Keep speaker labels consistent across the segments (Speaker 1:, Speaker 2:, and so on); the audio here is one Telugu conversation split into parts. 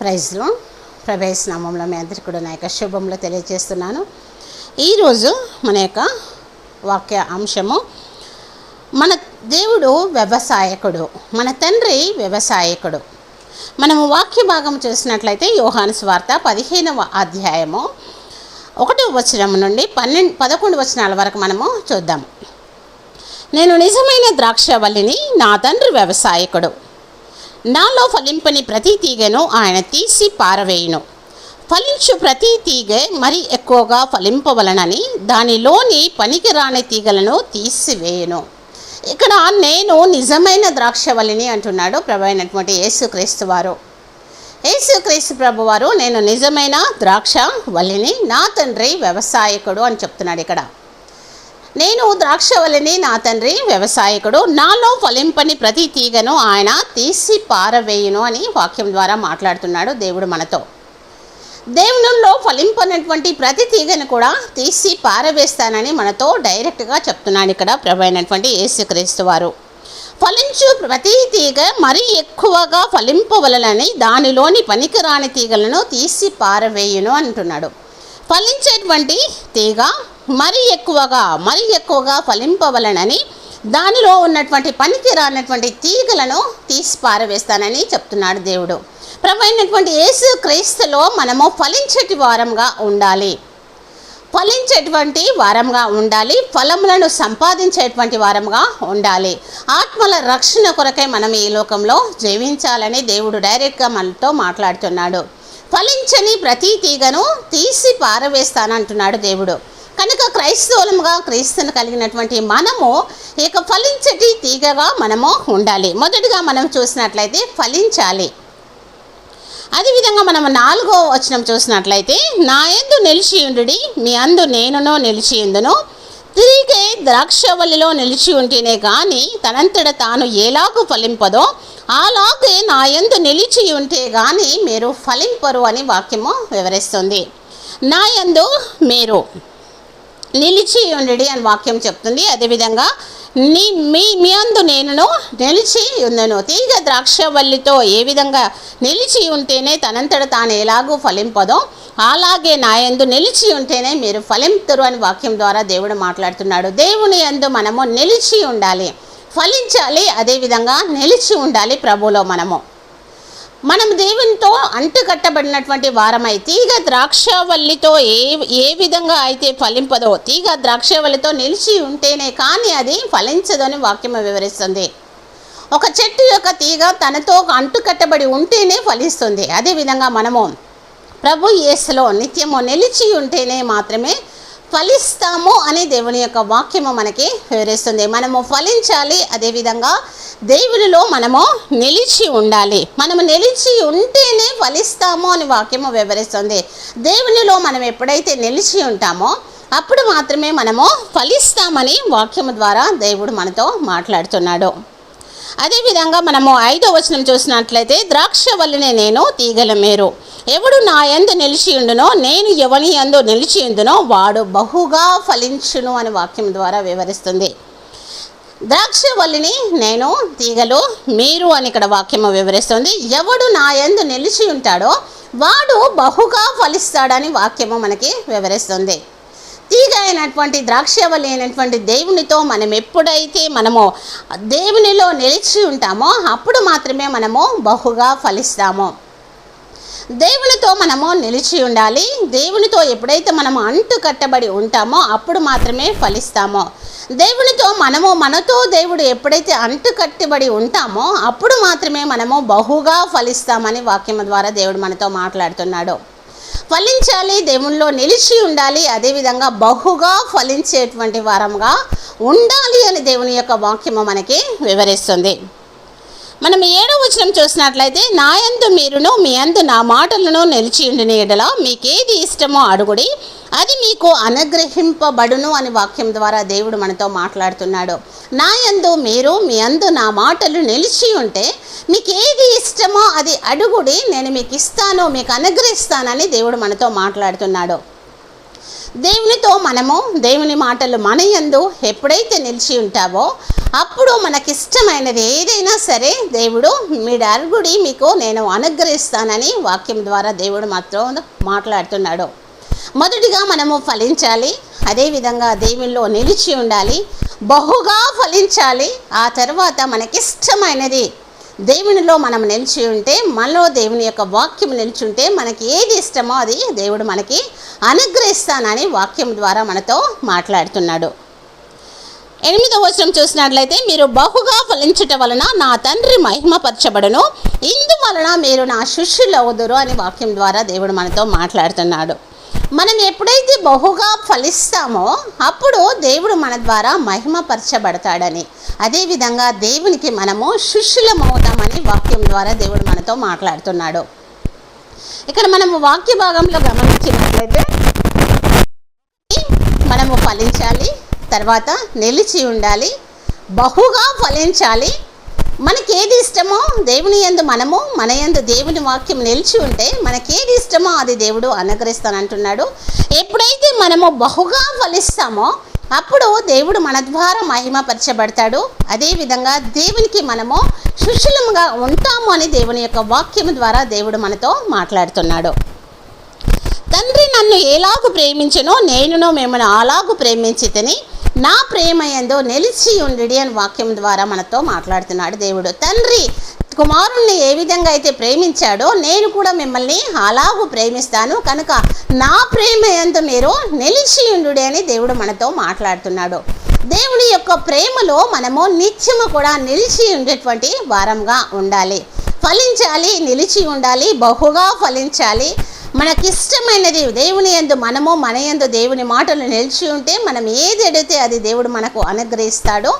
Speaker 1: ప్రైజ్లో ప్రవేశ నామంలో మీ అందరికీ కూడా నా యొక్క శుభంలో తెలియజేస్తున్నాను. ఈరోజు మన యొక్క వాక్య అంశము మన దేవుడు వ్యవసాయకుడు మన తండ్రి వ్యవసాయకుడు. మనము వాక్య భాగం చూసినట్లయితే యోహాను స్వార్త పదిహేనవ అధ్యాయము ఒకటో వచనం నుండి పన్నెండు పదకొండు వచనాల వరకు మనము చూద్దాం. నేను నిజమైన ద్రాక్షవల్లిని నా తండ్రి వ్యవసాయకుడు. నాలో ఫలింపని ప్రతి తీగను ఆయన తీసి పారవేయును. ఫలించు ప్రతి తీగ మరి ఎక్కువగా ఫలింపవలనని దానిలోని పనికిరాని తీగలను తీసివేయును. ఇక్కడ నేను నిజమైన ద్రాక్షవల్లిని అంటున్నాడు ప్రభు అయినటువంటి యేసుక్రీస్తు వారు. యేసుక్రీస్తు ప్రభు వారు నేను నిజమైన ద్రాక్ష వల్లిని నా తండ్రి వ్యవసాయకుడు అని చెప్తున్నాడు ఇక్కడ. నేను ద్రాక్ష వలని నా తండ్రి వ్యవసాయకుడు. నాలో ఫలింపని ప్రతి తీగను ఆయన తీసి పారవేయును అని వాక్యం ద్వారా మాట్లాడుతున్నాడు దేవుడు మనతో. దేవునిలో ఫలింపనటువంటి ప్రతి తీగను కూడా తీసి పారవేస్తానని మనతో డైరెక్ట్గా చెప్తున్నాడు ఇక్కడ ప్రభు అయినటువంటి యేసుక్రీస్తు వారు. ఫలించు ప్రతి తీగ మరీ ఎక్కువగా ఫలింపవలనని దానిలోని పనికిరాని తీగలను తీసి పారవేయును అంటున్నాడు. ఫలించేటువంటి తీగ మరి ఎక్కువగా మరి ఎక్కువగా ఫలింపవలనని దానిలో ఉన్నటువంటి పనికిరానటువంటి తీగలను తీసి పారవేస్తానని చెప్తున్నాడు దేవుడు. ప్రభైనటువంటి యేసు క్రీస్తులో మనము ఫలించేటి వారంగా ఉండాలి. ఫలించేటువంటి వారంగా ఉండాలి. ఫలములను సంపాదించేటువంటి వారంగా ఉండాలి. ఆత్మల రక్షణ కొరకై మనం ఈ లోకంలో జీవించాలని దేవుడు డైరెక్ట్గా మనతో మాట్లాడుతున్నాడు. ఫలించని ప్రతి తీగను తీసి పారవేస్తానంటున్నాడు దేవుడు. కనుక క్రైస్తవులముగా క్రీస్తును కలిగినటువంటి మనము ఇక ఫలించటి తీగగా మనము ఉండాలి. మొదటిగా మనం చూసినట్లయితే ఫలించాలి. అదేవిధంగా మనం నాలుగో వచనం చూసినట్లయితే నా ఎందు నిలిచి మీ అందు నేనునో నిలిచియుందును తిరిగే ద్రాక్షవల్లిలో నిలిచి ఉంటేనే కానీ తనంతట తాను ఎలాగూ ఫలింపదో అలాగే నా ఎందు నిలిచి ఉంటే కానీ మీరు ఫలింపరు అని వాక్యము వివరిస్తుంది. నా యందు మీరు నిలిచి ఉండడి అని వాక్యం చెప్తుంది. అదేవిధంగా నీ మీ మీ అందు నేను నిలిచి ఉందను తీగ ద్రాక్షవల్లితో ఏ విధంగా నిలిచి ఉంటేనే తనంతట తాను ఎలాగూ ఫలింపదో. అలాగే నా యందు నిలిచి ఉంటేనే మీరు ఫలింతురు అని వాక్యం ద్వారా దేవుడు మాట్లాడుతున్నాడు. దేవుని యందు మనము నిలిచి ఉండాలి. ఫలించాలి. అదేవిధంగా నిలిచి ఉండాలి ప్రభులో మనము. మనం దేవునితో అంటుకట్టబడినటువంటి వారమై తీగ ద్రాక్షవల్లితో ఏ ఏ విధంగా అయితే ఫలింపదో తీగ ద్రాక్షవల్లితో నిలిచి ఉంటేనే కానీ అది ఫలించదని వాక్యము వాక్యం వివరిస్తుంది. ఒక చెట్టు యొక్క తీగ తనతో అంటుకట్టబడి ఉంటేనే ఫలిస్తుంది. అదేవిధంగా మనము ప్రభు యేసులో నిత్యము నిలిచి ఉంటేనే మాత్రమే ఫలిస్తాము అని దేవుని యొక్క వాక్యము మనకి వివరిస్తుంది. మనము ఫలించాలి అదేవిధంగా దేవునిలో మనము నిలిచి ఉండాలి. మనము నిలిచి ఉంటేనే ఫలిస్తాము అని వాక్యము వివరిస్తుంది. దేవునిలో మనం ఎప్పుడైతే నిలిచి ఉంటామో అప్పుడు మాత్రమే మనము ఫలిస్తామని వాక్యము ద్వారా దేవుడు మనతో మాట్లాడుతున్నాడు. అదేవిధంగా మనము ఐదో వచనం చూసినట్లయితే ద్రాక్ష వల్లనే నేను తీగల మేరు. ఎవడు నా ఎందు నిలిచి ఉండునో నేను ఎవని ఎందు నిలిచి ఉండునో వాడు బహుగా ఫలించును అని వాక్యం ద్వారా వివరిస్తుంది. ద్రాక్ష వల్లిని నేను తీగలు మీరు అని ఇక్కడ వాక్యము వివరిస్తుంది. ఎవడు నా ఎందు నిలిచి ఉంటాడో వాడు బహుగా ఫలిస్తాడని వాక్యము మనకి వివరిస్తుంది. తీగ అయినటువంటి ద్రాక్షవల్లి అయినటువంటి దేవునితో మనం ఎప్పుడైతే మనము దేవునిలో నిలిచి ఉంటామో అప్పుడు మాత్రమే మనము బహుగా ఫలిస్తాము. దేవునితో మనము నిలిచి ఉండాలి. దేవునితో ఎప్పుడైతే మనము అంటు కట్టబడి ఉంటామో అప్పుడు మాత్రమే ఫలిస్తామో. దేవునితో మనము మనతో దేవుడు ఎప్పుడైతే అంటు కట్టబడి ఉంటామో అప్పుడు మాత్రమే మనము బహుగా ఫలిస్తామని వాక్యం ద్వారా దేవుడు మనతో మాట్లాడుతున్నాడు. ఫలించాలి దేవునిలో నిలిచి ఉండాలి అదేవిధంగా బహుగా ఫలించేటువంటి వారంగా ఉండాలి అని దేవుని యొక్క వాక్యము మనకి వివరిస్తుంది. మనం ఏడో వచనం చూసినట్లయితే నా యందు మీరును మీ అందు నా మాటలను నిలిచి ఉండిన ఎడల మీకేది ఇష్టమో అడుగుడి అది మీకు అనుగ్రహింపబడును అని వాక్యం ద్వారా దేవుడు మనతో మాట్లాడుతున్నాడు. నా యందు మీరు మీ అందు నా మాటలు నిలిచి ఉంటే మీకు ఏది ఇష్టమో అది అడుగుడి నేను మీకు ఇస్తాను మీకు అనుగ్రహిస్తానని దేవుడు మనతో మాట్లాడుతున్నాడు. దేవునితో మనము దేవుని మాటలు మన యందు ఎప్పుడైతే నిలిచి ఉంటావో అప్పుడు మనకిష్టమైనది ఏదైనా సరే దేవుడు మీ అరుగుడి మీకు నేను అనుగ్రహిస్తానని వాక్యం ద్వారా దేవుడు మాత్రం మాట్లాడుతున్నాడు. మొదటిగా మనము ఫలించాలి అదేవిధంగా దేవుల్లో నిలిచి ఉండాలి బహుగా ఫలించాలి ఆ తర్వాత మనకిష్టమైనది దేవునిలో మనం నిలిచి ఉంటే మనలో దేవుని యొక్క వాక్యం నిలిచి ఉంటే మనకి ఏది ఇష్టమో అది దేవుడు మనకి అనుగ్రహిస్తానని వాక్యం ద్వారా మనతో మాట్లాడుతున్నాడు. ఎనిమిదవ వచనం చూసినట్లయితే మీరు బహుగా ఫలించటం వలన నా తండ్రి మహిమపరచబడును. ఇందువలన మీరు నా శిష్యులు అవుదురు అని వాక్యం ద్వారా దేవుడు మనతో మాట్లాడుతున్నాడు. మనం ఎప్పుడైతే బహుగా ఫలిస్తామో అప్పుడు దేవుడు మన ద్వారా మహిమపరచబడతాడని. అదేవిధంగా దేవునికి మనము శిష్యులమవుతామని వాక్యం ద్వారా దేవుడు మనతో మాట్లాడుతున్నాడు. ఇక్కడ మనము వాక్య భాగంలో గమనించినట్లయితే మనము ఫలించాలి తర్వాత నిలిచి ఉండాలి బహుగా ఫలించాలి మనకి ఏది ఇష్టమో దేవుని యందు మనము మన యందు దేవుని వాక్యం నిలిచి ఉంటే మనకేది ఇష్టమో అది దేవుడు అనుగ్రహిస్తానంటున్నాడు. ఎప్పుడైతే మనము బహుగా ఫలిస్తామో అప్పుడు దేవుడు మన ద్వారా మహిమపరచబడతాడు. అదేవిధంగా దేవునికి మనము సుశీలంగా ఉంటాము అని దేవుని యొక్క వాక్యం ద్వారా దేవుడు మనతో మాట్లాడుతున్నాడు. తండ్రి నన్ను ఎలాగు ప్రేమించనో నేనును మిమ్మల్ని అలాగూ ప్రేమించి తిని నా ప్రేమ ఎందో నిలిచి ఉండి అని వాక్యం ద్వారా మనతో మాట్లాడుతున్నాడు దేవుడు. తండ్రి కుమారుణ్ణి ఏ విధంగా అయితే ప్రేమించాడో నేను కూడా మిమ్మల్ని అలాగూ ప్రేమిస్తాను. కనుక నా ప్రేమ ఎంత మీరు నిలిచి ఉండు అని దేవుడు మనతో మాట్లాడుతున్నాడు. దేవుడి యొక్క ప్రేమలో మనము నిత్యము కూడా నిలిచి ఉండేటువంటి వారంగా ఉండాలి. ఫలించాలి నిలిచి ఉండాలి బహుగా ఫలించాలి. మనకిష్టమైనది దేవుని యందు మనము మన యందు దేవుని మాటలు నిలిచి ఉంటే మనం ఏది అడిగితే అది దేవుడు మనకు అనుగ్రహిస్తాడో.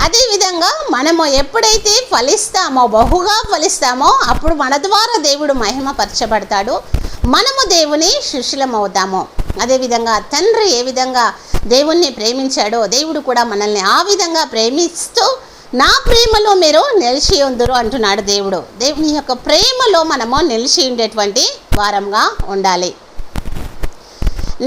Speaker 1: అదేవిధంగా మనము ఎప్పుడైతే ఫలిస్తామో బహుగా ఫలిస్తామో అప్పుడు మన ద్వారా దేవుడు మహిమపరచబడతాడు. మనము దేవుని శిష్యులం అవుతాము అదేవిధంగా తండ్రి ఏ విధంగా దేవుణ్ణి ప్రేమించాడో దేవుడు కూడా మనల్ని ఆ విధంగా ప్రేమిస్తూ నా ప్రేమలో మీరు నిలిచి ఉందరు అంటున్నాడు దేవుడు. దేవుని యొక్క ప్రేమలో మనము నిలిచి ఉండేటువంటి వారంగా ఉండాలి.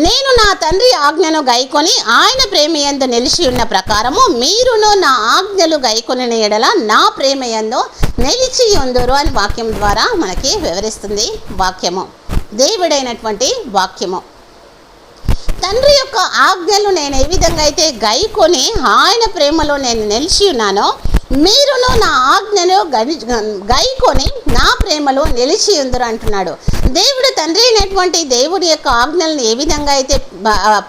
Speaker 1: నేను నా తండ్రి ఆజ్ఞను గైకొని ఆయన ప్రేమ నిలిచి ఉన్న ప్రకారము మీరును నా ఆజ్ఞలు గైకొని ఎడల నా ప్రేమయందు నిలిచి ఉందరు అని వాక్యం ద్వారా మనకి వివరిస్తుంది వాక్యము. దేవుడైనటువంటి వాక్యము. తండ్రి యొక్క ఆజ్ఞలు నేను ఏ విధంగా అయితే గైకొని ఆయన ప్రేమలో నేను నిలిచి ఉన్నానో మీరును నా ఆజ్ఞను గని గైకొని నా ప్రేమలో నిలిచి ఉందరు అంటున్నాడు. దేవుడు తండ్రి అయినటువంటి దేవుడి యొక్క ఆజ్ఞలను ఏ విధంగా అయితే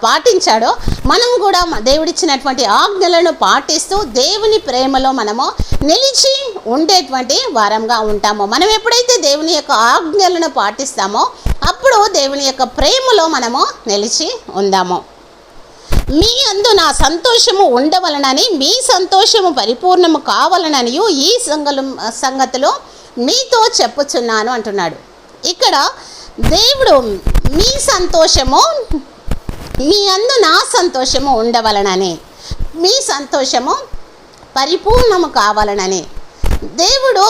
Speaker 1: పాటించాడో మనం కూడా దేవుడిచ్చినటువంటి ఆజ్ఞలను పాటిస్తూ దేవుని ప్రేమలో మనము నిలిచి ఉండేటువంటి వారంగా ఉంటాము. మనం ఎప్పుడైతే దేవుని యొక్క ఆజ్ఞలను పాటిస్తామో అప్పుడు దేవుని యొక్క ప్రేమలో మనము నిలిచి ఉందాము. మీ అందు నా సంతోషము ఉండవలనని మీ సంతోషము పరిపూర్ణము కావాలనని ఈ సంగలు సంగతిలో మీతో చెప్పుచున్నాను అంటున్నాడు. ఇక్కడ దేవుడు మీ సంతోషము మీ అందు నా సంతోషము ఉండవలనని మీ సంతోషము పరిపూర్ణము కావాలనని. దేవుడు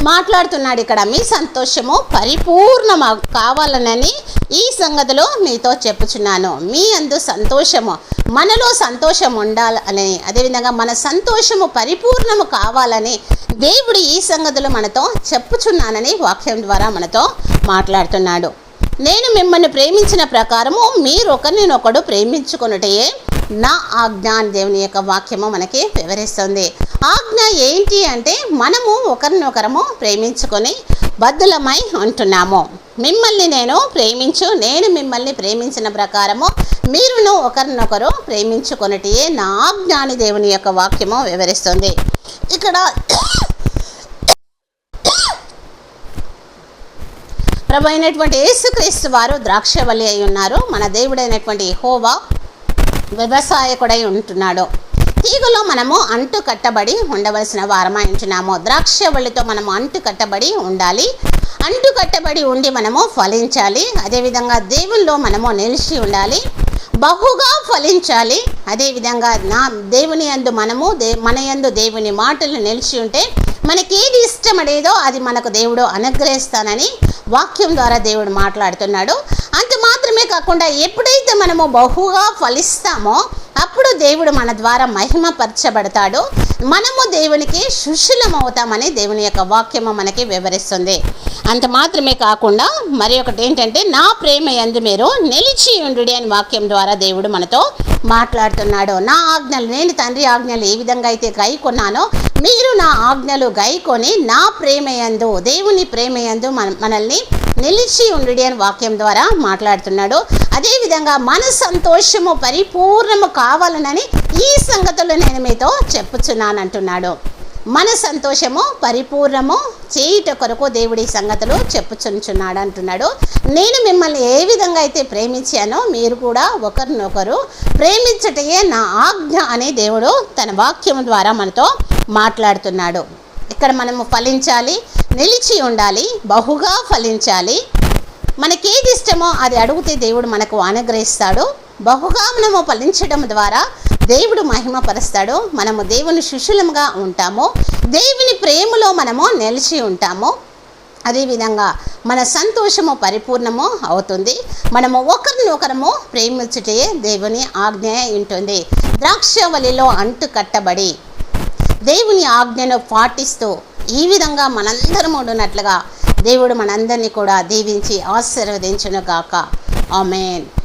Speaker 1: మాట్లాడుతున్నాడు ఇక్కడ. మీ సంతోషము పరిపూర్ణమా కావాలనని ఈ సంగతిలో మీతో చెప్పుచున్నాను. మీ అందు సంతోషము మనలో సంతోషం ఉండాలని అదేవిధంగా మన సంతోషము పరిపూర్ణము కావాలని దేవుడు ఈ సంగతులు మనతో చెప్పుచున్నానని వాక్యం ద్వారా మనతో మాట్లాడుతున్నాడు. నేను మిమ్మల్ని ప్రేమించిన ప్రకారము మీరు ఒకరినొకడు ప్రేమించుకున్నటయే నా ఆజ్ఞ అని దేవుని యొక్క వాక్యము మనకి వివరిస్తుంది. ఆజ్ఞ ఏంటి అంటే మనము ఒకరినొకరము ప్రేమించుకొని బద్దులమై ఉంటున్నాము. మిమ్మల్ని నేను ప్రేమించు నేను మిమ్మల్ని ప్రేమించిన ప్రకారము మీరును ఒకరినొకరు ప్రేమించుకొనటియే నా ఆజ్ఞ అని దేవుని యొక్క వాక్యము వివరిస్తుంది. ఇక్కడ ప్రభు అయినటువంటి యేసుక్రీస్తు వారు ద్రాక్షవల్లి అయి ఉన్నారు. మన దేవుడైనటువంటి హోవా వ్యవసాయకుడై ఉంటున్నాడు. తీగలో మనము అంటు కట్టబడి ఉండవలసిన వారమై ఉంటున్నాము. ద్రాక్షవల్లితో మనము అంటు కట్టబడి ఉండాలి. అంటు కట్టబడి ఉండి మనము ఫలించాలి. అదేవిధంగా దేవుల్లో మనము నిలిచి ఉండాలి. బహుగా ఫలించాలి. అదేవిధంగా నా దేవుని యందు మనము దే మన యందు దేవుని మాటలు నిలిచి ఉంటే మనకి ఏది ఇష్టమడేదో అది మనకు దేవుడు అనుగ్రహిస్తానని వాక్యం ద్వారా దేవుడు మాట్లాడుతున్నాడు. అంత మాత్రమే కాకుండా ఎప్పుడైతే మనము బహుగా ఫలిస్తామో అప్పుడు దేవుడు మన ద్వారా మహిమపరచబడతాడు. మనము దేవునికి సుశీలమవుతామని దేవుని యొక్క వాక్యము మనకి వివరిస్తుంది. అంత మాత్రమే కాకుండా మరి ఒకటి ఏంటంటే నా ప్రేమ ఎందు మీరు నిలిచి ఉండు అని వాక్యం ద్వారా దేవుడు మనతో మాట్లాడుతున్నాడు. నా ఆజ్ఞలు నేను తండ్రి ఆజ్ఞలు ఏ విధంగా అయితే గై కొన్నానో మీరు నా ఆజ్ఞలు గైకొని నా ప్రేమయందు దేవుని ప్రేమయందు మన మనల్ని నిలిచి ఉండు అని వాక్యం ద్వారా మాట్లాడుతున్నాడు. అదేవిధంగా మన సంతోషము పరిపూర్ణము కావాలనని ఈ సంగతులు నేను మీతో చెప్పుచున్నాను అంటున్నాడు మన సంతోషము పరిపూర్ణము చేయుట కొరకు దేవుడి సంగతులు చెప్పుచుంచున్నాడు అంటున్నాడు. నేను మిమ్మల్ని ఏ విధంగా అయితే ప్రేమించానో మీరు కూడా ఒకరినొకరు ప్రేమించటయే నా ఆజ్ఞ అని దేవుడు తన వాక్యం ద్వారా మనతో మాట్లాడుతున్నాడు. ఇక్కడ మనము ఫలించాలి నిలిచి ఉండాలి బహుగా ఫలించాలి. మనకేది ఇష్టమో అది అడిగితే దేవుడు మనకు అనుగ్రహిస్తాడు. బహుగా మనము ఫలించడం ద్వారా దేవుడు మహిమపరుస్తాడు మనము దేవుని శిష్యులముగా ఉంటాము దేవుని ప్రేమలో మనము నిలిచి ఉంటాము అదేవిధంగా మన సంతోషము పరిపూర్ణము అవుతుంది. మనము ఒకరినొకరము ప్రేమించుటే దేవుని ఆజ్ఞ ఉంటుంది. ద్రాక్షవలిలో అంటు కట్టబడి దేవుని ఆజ్ఞను పాటిస్తూ ఈ విధంగా మనందరం ఉన్నట్లుగా దేవుడు మనందరినీ కూడా దీవించి ఆశీర్వదించును గాక ఆమెన్.